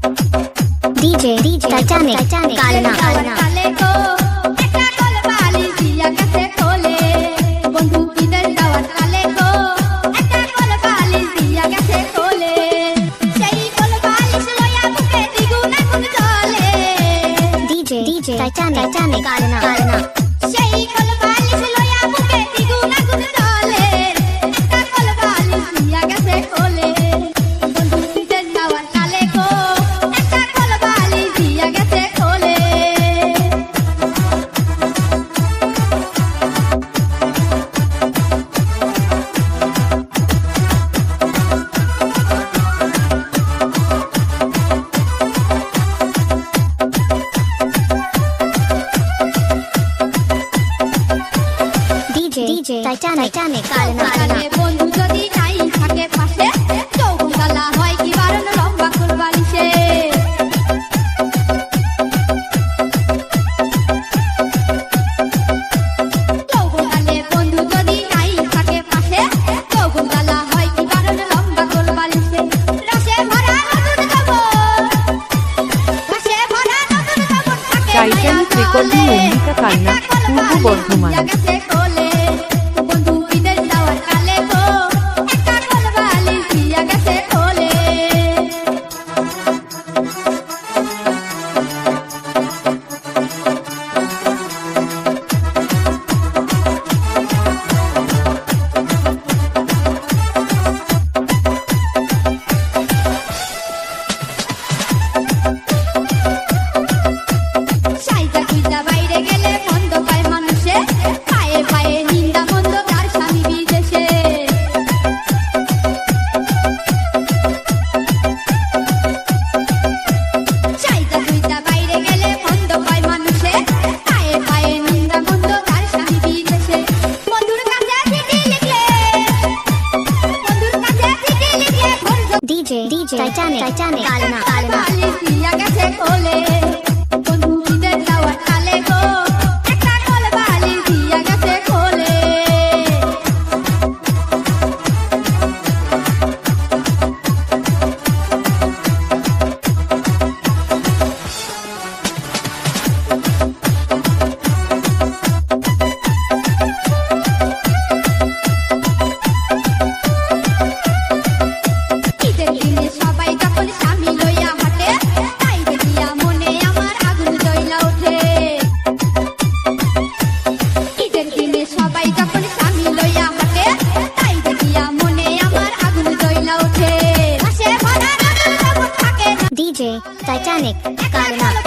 DJ DJ Titanic Kalna Kalna DJ DJ Titanic Kalna Kalna যে Titanic Titanic কারণে বন্ধু যদি নাই থাকে পাশে চৌকালা হয় কি বারণ লম্বা কুরবানিশে টাইটানিক রেকর্ডিং অম্বিকা কান্না পূর্ব Bardhaman DJ, DJ, Titanic, Titanic, J Titanic การหนัก